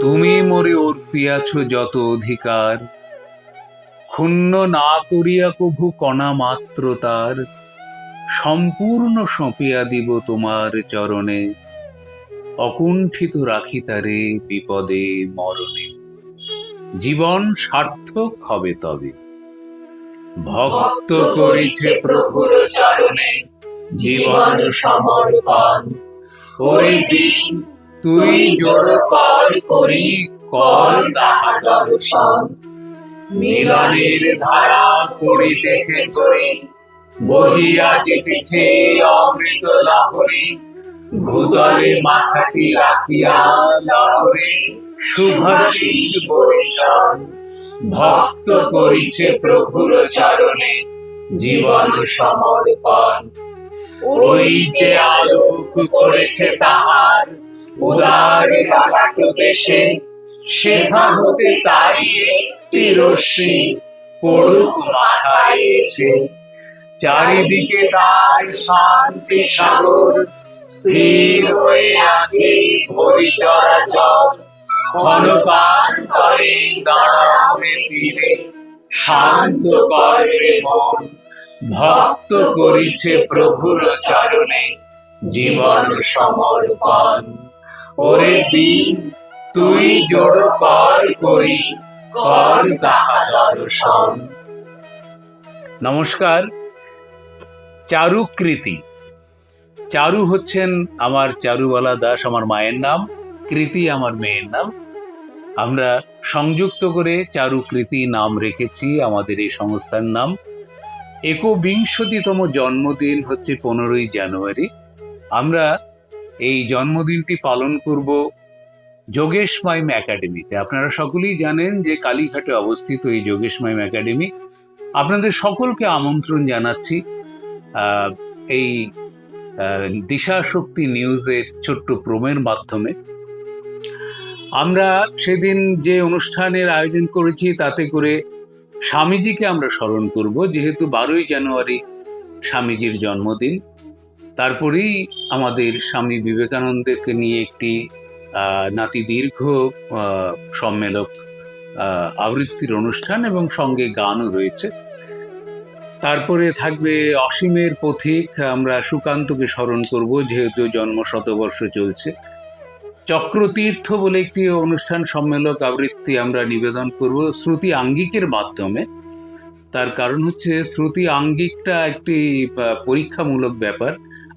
তুমি মোরে অর্পিয়াছ যত অধিকার। ক্ষুণ্ণ না করিয়া কভু কণা মাত্র তার। সম্পূর্ণ সঁপিয়া দিব তোমার চরণে। অকুণ্ঠিত রাখি তারে বিপদে মরণে। জীবন সার্থক হবে তবে। ভক্ত করিছে প্রভুর চরণে। জীবন সমর্পণ ওই দিন তুই জোড় কর করি, কর তাহা দর্শন। মিলনের ধারা পড়িতেছে চরি, বহিয়া যেতেছে অমৃত লহরী। ভূতলে মাথাটি রাখিয়া লহরে, শুভাশিস বরিশন ভক্ত করিছে প্রভুর চরণে, জীবন সমর্পণ। ওই যে আলোক করেছে তাহার, উদার দেশে সেথা হতে তাই একটি রশ্মি পড়ুক মাথায় এসে। চারিদিকে তার শান্তি সাগর, স্থির হয়ে আছে ভরি চরাচর। ক্ষণকান্তরে দাঁড়াবে তীরে, শান্ত করে মন। ভক্ত করিছে প্রভুর চরণে জীবন সমর্পণ। ওরে দিন, তুই জোড় কর করি, কর তাহা দর্শন। নমস্কার, চারুকৃতি। চারু হচ্ছেন আমার চারুবালা দাস, আমার মায়ের নাম, কৃতি আমার মেয়ের নাম। আমরা সংযুক্ত করে চারুকৃতি নাম রেখেছি, আমাদের এই সংস্থার নাম। একবিংশতিতম জন্মদিন হচ্ছে পনেরোই জানুয়ারি। আমরা এই জন্মদিনটি পালন করব যোগেশ মাইম একাডেমিতে। আপনারা সকলেই জানেন যে কালীঘাটে অবস্থিত এই যোগেশ মাইম একাডেমি। আপনাদের সকলকে আমন্ত্রণ জানাচ্ছি এই দিশা শক্তি নিউজের ছোট্ট প্রোমের মাধ্যমে। আমরা সেদিন যে অনুষ্ঠানের আয়োজন করেছি তাতে করে স্বামীজিকে আমরা স্মরণ করব, যেহেতু বারোই জানুয়ারি স্বামীজির জন্মদিন। তারপরেই আমাদের স্বামী বিবেকানন্দকে নিয়ে একটি নাতি দীর্ঘ সম্মেলক আবৃত্তির অনুষ্ঠান এবং সঙ্গে গানও রয়েছে। তারপরে থাকবে অসীমের পথিক, আমরা সুকান্তকে স্মরণ করব, যেহেতু জন্ম শতবর্ষ চলছে। চক্রতীর্থ বলে একটি অনুষ্ঠান সম্মেলক আবৃত্তি আমরা নিবেদন করব শ্রুতি আঙ্গিকের মাধ্যমে। তার কারণ হচ্ছে শ্রুতি আঙ্গিকটা একটি পরীক্ষামূলক ব্যাপার।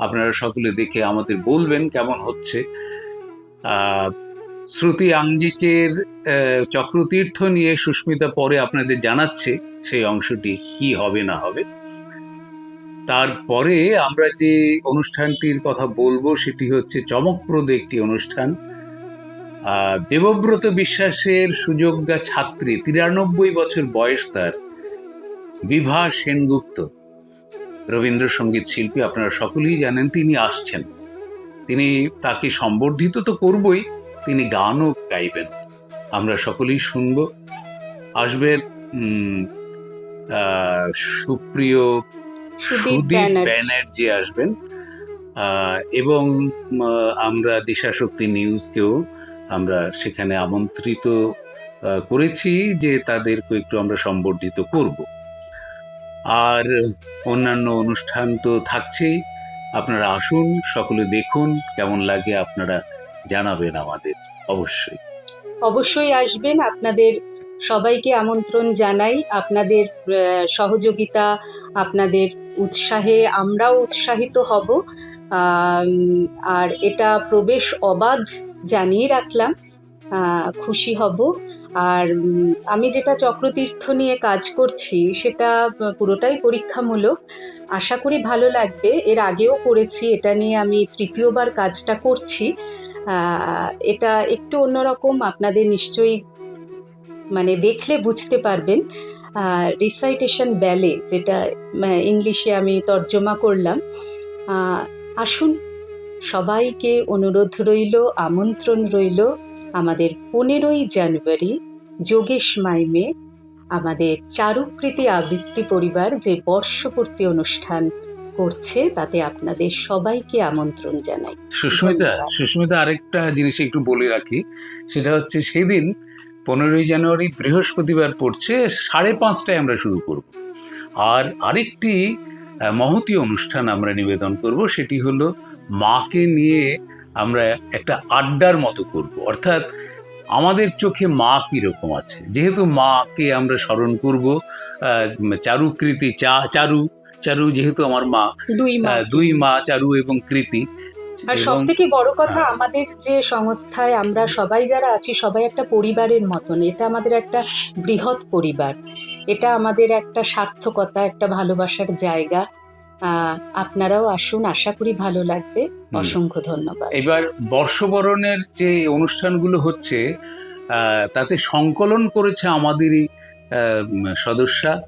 আপনারা সকলে দেখে আমাদের বলবেন কেমন হচ্ছে। শ্রুতি আঙ্গিকের চক্রতীর্থ নিয়ে সুস্মিতা পরে আপনাদের জানাচ্ছে সেই অংশটি কি হবে না হবে। তারপরে আমরা যে অনুষ্ঠানটির কথা বলব, সেটি হচ্ছে চমকপ্রদ একটি অনুষ্ঠান। দেবব্রত বিশ্বাসের সুযোগ্যা ছাত্রী, তিরানব্বই বছর বয়স তার, বিভা সেনগুপ্ত। রবীন্দ্রসঙ্গীত শিল্পী, আপনারা সকলেই জানেন, তিনি আসছেন। তিনি তাকে সম্বর্ধিত তো করবই, তিনি গানও গাইবেন। আমরা সকলেই শুনব। আসবেন সুপ্রিয় সুদীপ ব্যানার্জি। আসবেন। এবং আমরা দিশাশক্তি নিউজকেও আমরা সেখানে আমন্ত্রিত করেছি যে তাদেরকে একটু আমরা সম্বর্ধিত করব। আর অন্যান্য অনুষ্ঠান তো থাকছেই। আপনারা আসুন সকলে দেখুন কেমন লাগে আপনারা জানাবেন আমাদের অবশ্যই। অবশ্যই আসবেন আপনাদের সবাইকে আমন্ত্রণ জানাই আপনাদের সহযোগিতা আপনাদের উৎসাহে আমরাও উৎসাহিত হব। আর এটা প্রবেশ অবাধ জানিয়ে রাখলাম। খুশি হব। আর আমি যেটা চক্রতীর্থ নিয়ে কাজ করছি সেটা পুরোটাই পরীক্ষামূলক। আশা করি ভালো লাগবে। এর আগেও করেছি। এটা নিয়ে আমি তৃতীয়বার কাজটা করছি। এটা একটু অন্যরকম। আপনাদের নিশ্চয়ই মানে দেখলে বুঝতে পারবেন। রিসাইটেশন ব্যালে যেটা ইংলিশে আমি তর্জমা করলাম আসুন সবাইকে অনুরোধ রইল আমন্ত্রণ রইল আমাদের পনেরোই জানুয়ারি যোগেশ মাইমে আমাদের চারুকৃতি আবৃত্তি পরিবার যে বর্ষপূর্তি অনুষ্ঠান করছে তাতে আপনাদের সবাইকে আমন্ত্রণ জানাই। সুস্মিতা সুস্মিতা আরেকটা জিনিস একটু বলে রাখি সেটা হচ্ছে সেদিন পনেরোই জানুয়ারি বৃহস্পতিবার পড়ছে সাড়ে পাঁচটায় আমরা শুরু করব। আর আরেকটি মহতী অনুষ্ঠান আমরা নিবেদন করব সেটি হলো মাকে নিয়ে আমরা একটা আড্ডার মতো করব। অর্থাৎ আমাদের চোখে মা কীরকম আছে? যেহেতু মাকে আমরা স্মরণ করব চারুকৃতি চা চারু চারু যেহেতু আমার মা দুই মা। দুই মা চারু এবং কৃতি আর সব থেকে বড় কথা। আমাদের যে সংস্থায় আমরা সবাই যারা আছি সবাই একটা পরিবারের মতন। এটা আমাদের একটা বৃহৎ পরিবার। এটা আমাদের একটা সার্থকতা একটা ভালোবাসার জায়গা। আহ, আপনারাও আসুন আশা করি ভালো লাগবে। অসংখ্য ধন্যবাদ। এবার বর্ষবরণের যে অনুষ্ঠানগুলো হচ্ছে আহ, তাতে সংকলন করেছে আমাদেরই সদস্যা।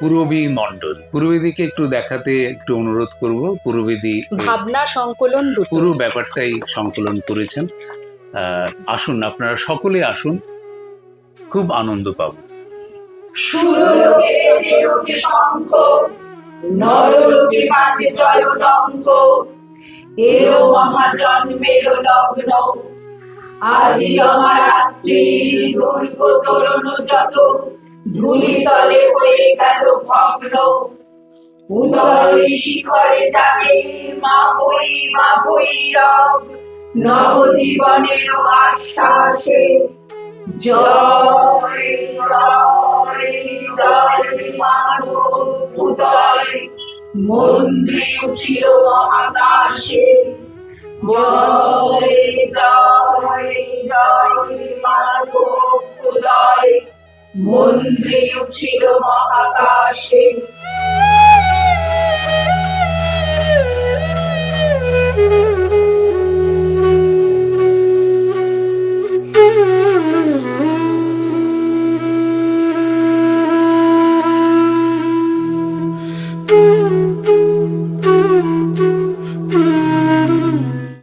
পূর্ববী মণ্ডল। পূর্ববেদীকে একটু দেখাতে একটু অনুরোধ করব। পূর্ববেদী ভাবনা সংকলন পুরো ব্যাপারটাই সংকলন করেছেন। আহ, আসুন আপনারা সকলে আসুন। খুব আনন্দ পাবো। নরলোকে বাজে মহাজন্মের লগ্ন। আজি আমার রাত্রি দুর্গ তরুণ যত। ধুলি তলে হয়ে গেল ভগ্ন। উদয় শিখরে জাগে মা বই, মা আশ্বাসে, জয় জয় জয় মানব উদয়। মন্ত্রী উঠিল মহাকাশে, জয় জয়। মন্ত্রী উঠিল মহাকাশে।